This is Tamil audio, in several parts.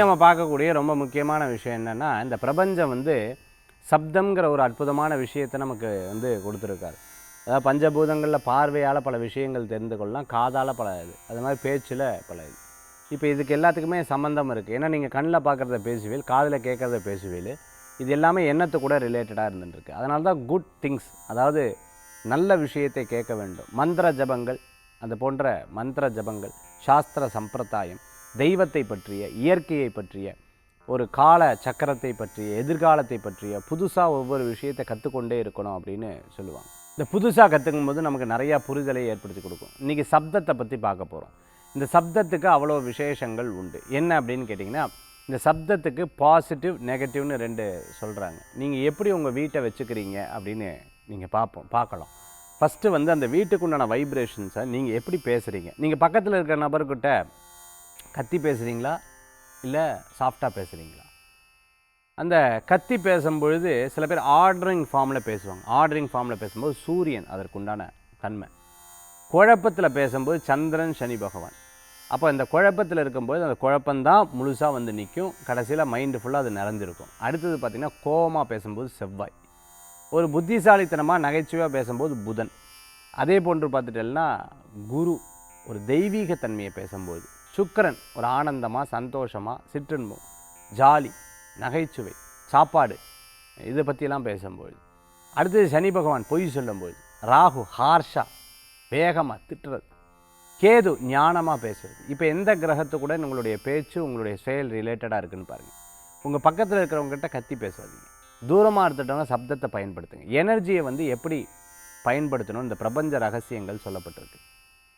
நம்ம பார்க்கக்கூடிய ரொம்ப முக்கியமான விஷயம் என்னென்னா இந்த பிரபஞ்சம் வந்து சப்தங்கிற ஒரு அற்புதமான விஷயத்தை நமக்கு வந்து கொடுத்துருக்காரு. அதாவது பஞ்சபூதங்களில் பார்வையால் பல விஷயங்கள் தெரிந்து கொள்ளலாம் காதால் பல இது. அது மாதிரி பேச்சில் பல இது. இப்போ இதுக்கு எல்லாத்துக்குமே சம்மந்தம் இருக்குது ஏன்னா நீங்கள் கண்ணில் பார்க்குறத பேசுவீல் காதில் கேட்குறத பேசுவீல் இது எல்லாமே எண்ணத்து கூட ரிலேட்டடாக இருந்துருக்கு அதனால தான் குட் திங்ஸ் அதாவது நல்ல விஷயத்தை கேட்க வேண்டும். மந்திர ஜபங்கள் அது போன்ற மந்திர ஜபங்கள் சாஸ்திர சம்பிரதாயம் தெய்வத்தை பற்றிய இயற்கையை பற்றிய ஒரு கால சக்கரத்தை பற்றிய எதிர்காலத்தை பற்றிய புதுசாக ஒவ்வொரு விஷயத்தை கற்றுக்கொண்டே இருக்கணும் அப்படின்னு சொல்லுவாங்க. இந்த புதுசாக கற்றுக்கும் போது நமக்கு நிறையா புரிதலை ஏற்படுத்தி கொடுக்கும். இன்றைக்கி சப்தத்தை பற்றி பார்க்க போகிறோம் இந்த சப்தத்துக்கு அவ்வளோ விசேஷங்கள் உண்டு. என்ன அப்படின்னு கேட்டிங்கன்னா இந்த சப்தத்துக்கு பாசிட்டிவ் நெகட்டிவ்னு ரெண்டு சொல்கிறாங்க நீங்கள் எப்படி உங்கள் வீட்டை வச்சுக்கிறீங்க அப்படின்னு நீங்கள் பார்ப்போம் பார்க்கலாம். ஃபஸ்ட்டு வந்து அந்த வீட்டுக்குண்டான வைப்ரேஷன்ஸை நீங்கள் எப்படி பேசுகிறீங்க நீங்கள் பக்கத்தில் இருக்கிற நபர்கிட்ட கத்தி பேசுகிறீங்களா இல்லை சாஃப்டாக பேசுகிறீங்களா அந்த கத்தி பேசும்பொழுது சில பேர் ஆர்டரிங் ஃபார்மில் பேசுவாங்க. ஆர்டரிங் ஃபார்மில் பேசும்போது சூரியன் அதற்குண்டான தன்மை. குழப்பத்தில் பேசும்போது சந்திரன் சனி பகவான். அப்போ இந்த குழப்பத்தில் இருக்கும்போது அந்த குழப்பந்தான் முழுசாக வந்து நிற்கும் கடைசியில் மைண்டு ஃபுல்லாக அது நிறைஞ்சிருக்கும் அடுத்தது பார்த்திங்கன்னா கோவமாக பேசும்போது செவ்வாய். ஒரு புத்திசாலித்தனமாக நகைச்சுவையாக பேசும்போது புதன். அதே போன்று பார்த்துட்டேன்னா குரு ஒரு தெய்வீக தன்மையை பேசும்போது. சுக்கரன் ஒரு ஆனந்தமாக சந்தோஷமாக சிற்றின்பம் ஜாலி நகைச்சுவை சாப்பாடு இதை பற்றியெல்லாம் பேசும்போது. அடுத்தது சனி பகவான் பொய் சொல்லும்போது ராகு ஹார்ஷா வேகமாக திட்டுறது கேது ஞானமாக பேசுறது. இப்போ எந்த கிரகத்து கூட உங்களுடைய பேச்சு உங்களுடைய செயல் ரிலேட்டடாக இருக்குன்னு பாருங்கள் உங்கள் பக்கத்தில் இருக்கிறவங்ககிட்ட கத்தி பேசாதீங்க. தூரமாக இருந்துட்டவங்க சப்தத்தை பயன்படுத்துங்க. எனர்ஜியை வந்து எப்படி பயன்படுத்தணும்? இந்த பிரபஞ்ச ரகசியங்கள் சொல்லப்பட்டிருக்கு.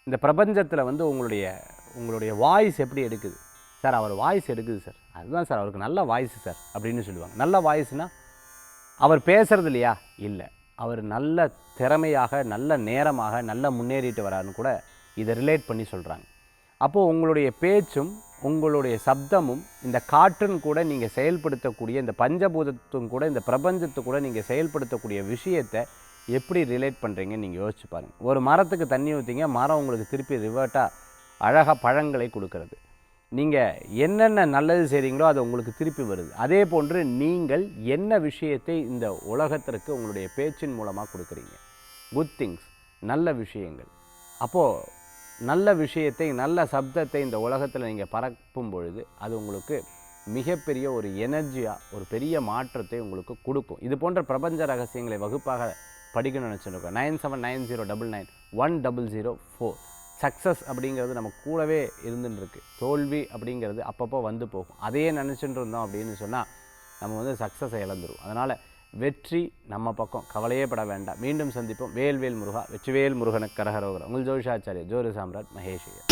இந்த பிரபஞ்சத்தில் வந்து உங்களுடைய உங்களுடைய வாய்ஸ் எப்படி எடுக்குது? சார் அவர் வாய்ஸ் எடுக்குது சார். அதுதான் சார் அவருக்கு நல்ல வாய்ஸ் சார் அப்படின்னு சொல்லுவாங்க. நல்ல வாய்ஸ்னால் அவர் பேசுறது இல்லையா? இல்லை. அவர் நல்ல திறமையாக நல்ல நேரமாக நல்ல முன்னேறிட்டு வராருன்னு கூட இதை ரிலேட் பண்ணி சொல்கிறாங்க அப்போது உங்களுடைய பேச்சும் உங்களுடைய சப்தமும் இந்த காற்றுன்னு கூட நீங்கள் செயல்படுத்தக்கூடிய இந்த பஞ்சபூதத்தும் கூட இந்த பிரபஞ்சத்து கூட நீங்கள் செயல்படுத்தக்கூடிய விஷயத்தை எப்படி ரிலேட் பண்ணுறீங்கன்னு நீங்கள் யோசிச்சு பாருங்கள் ஒரு மரத்துக்கு தண்ணி ஊற்றிங்க மரம் உங்களுக்கு திருப்பி ரிவர்ட்டாக அழகாக பழங்களை கொடுக்கறது. நீங்கள் என்னென்ன நல்லது செய்கிறீங்களோ அது உங்களுக்கு திருப்பி வருது. அதே போன்று நீங்கள் என்ன விஷயத்தை இந்த உலகத்திற்கு உங்களுடைய பேச்சின் மூலமாக கொடுக்குறீங்க? குட் திங்ஸ் நல்ல விஷயங்கள். அப்போது நல்ல விஷயத்தை நல்ல சப்தத்தை இந்த உலகத்தில் நீங்கள் பரப்பும் பொழுது அது உங்களுக்கு மிகப்பெரிய ஒரு எனர்ஜியாக ஒரு பெரிய மாற்றத்தை உங்களுக்கு கொடுக்கும். இது போன்ற பிரபஞ்ச ரகசியங்களை வகுப்பாக படிக்கணும்னு நினச்சிருக்கோம் nine seven nine zero double nine one double zero four. Success அப்படிங்கிறது நம்ம கூடவே இருந்துருக்கு தோல்வி அப்படிங்கிறது அப்பப்போ வந்து போகும். அதையே நினச்சிட்டு இருந்தோம் அப்படின்னு சொன்னால் நம்ம வந்து சக்ஸஸை இழந்துருவோம். அதனால் வெற்றி நம்ம பக்கம். கவலையே பட வேண்டாம். மீண்டும் சந்திப்போம். வேல்வேல் முருகா வெற்றிவேல் முருகனுக்கு கரகரோகரம் உங்கள் ஜோஷாச்சாரிய ஜோதி சாம்ராட் மகேஷ்